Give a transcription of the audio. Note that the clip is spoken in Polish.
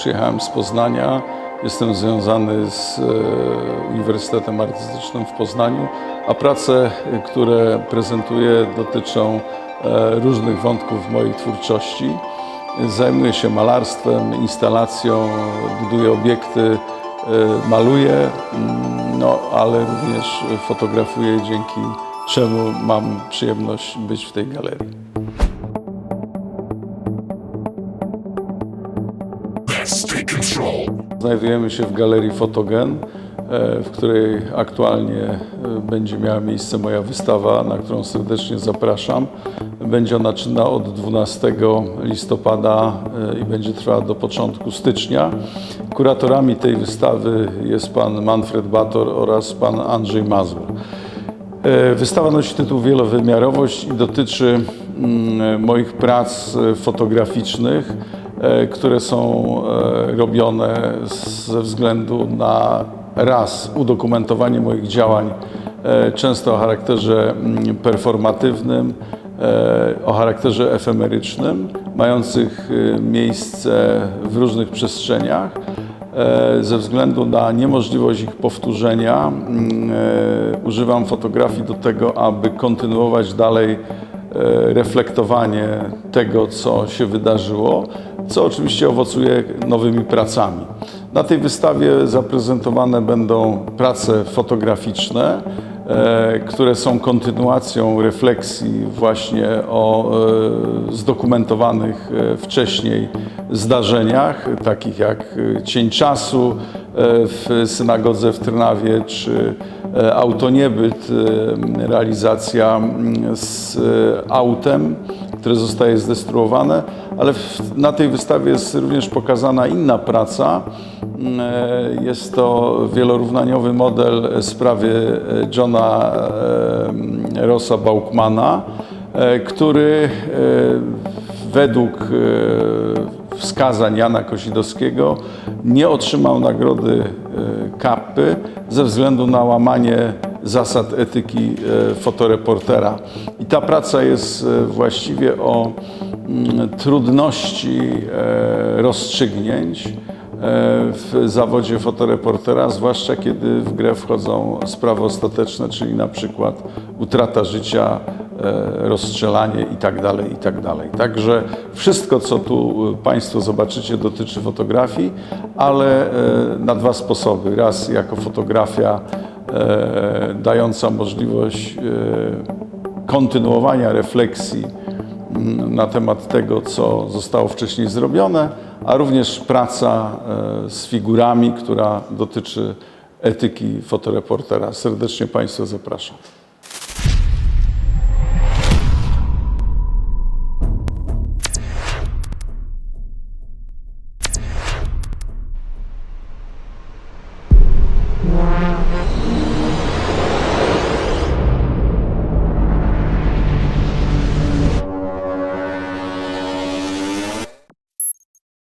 Przyjechałem z Poznania. Jestem związany z e, Uniwersytetem Artystycznym w Poznaniu, a prace, które prezentuję, dotyczą e, różnych wątków mojej twórczości. Zajmuję się malarstwem, instalacją, buduję obiekty, e, maluję, mm, no, ale również fotografuję, dzięki czemu mam przyjemność być w tej galerii. Znajdujemy się w galerii Fotogen, e, w której aktualnie e, będzie miała miejsce moja wystawa, na którą serdecznie zapraszam. Będzie ona czynna od 12 listopada e, i będzie trwała do początku stycznia. Kuratorami tej wystawy jest pan Manfred Bator oraz pan Andrzej Mazur. Wystawa nosi tytuł Wielowymiarowość i dotyczy mm, moich prac fotograficznych, które są e, robione ze względu na raz udokumentowanie moich działań, e, często o charakterze mm, performatywnym, e, o charakterze efemerycznym, mających e, miejsce w różnych przestrzeniach e, ze względu na niemożliwość ich powtórzenia mm, e, używam fotografii do tego, aby kontynuować dalej e, reflektowanie tego, co się wydarzyło, co oczywiście owocuje nowymi pracami. Na tej wystawie zaprezentowane będą prace fotograficzne, e, które są kontynuacją refleksji właśnie o e, zdokumentowanych e, wcześniej zdarzeniach, takich jak Cień Czasu w synagodze w Trnawie, czy Autoniebyt, realizacja mm, z autem, które zostaje zdestruowane, ale na tej wystawie jest również pokazana inna praca. Mm, e, Jest to wielorównaniowy model sprawy e, Johna e, Rossa Baukmana, który według wskazań Jana Kosidowskiego nie otrzymał nagrody Kappy ze względu na łamanie zasad etyki e, fotoreportera. I ta praca jest e, właściwie o mm, trudności e, rozstrzygnięć w zawodzie fotoreportera, zwłaszcza kiedy w grę wchodzą sprawy ostateczne, czyli na przykład utrata życia, rozstrzelanie itd. itd. Także wszystko, co tu Państwo zobaczycie, dotyczy fotografii, ale na dwa sposoby. Raz jako fotografia dająca możliwość e, kontynuowania refleksji mm, na temat tego, co zostało wcześniej zrobione, a również praca e, z figurami, która dotyczy etyki fotoreportera. Serdecznie Państwa zapraszam.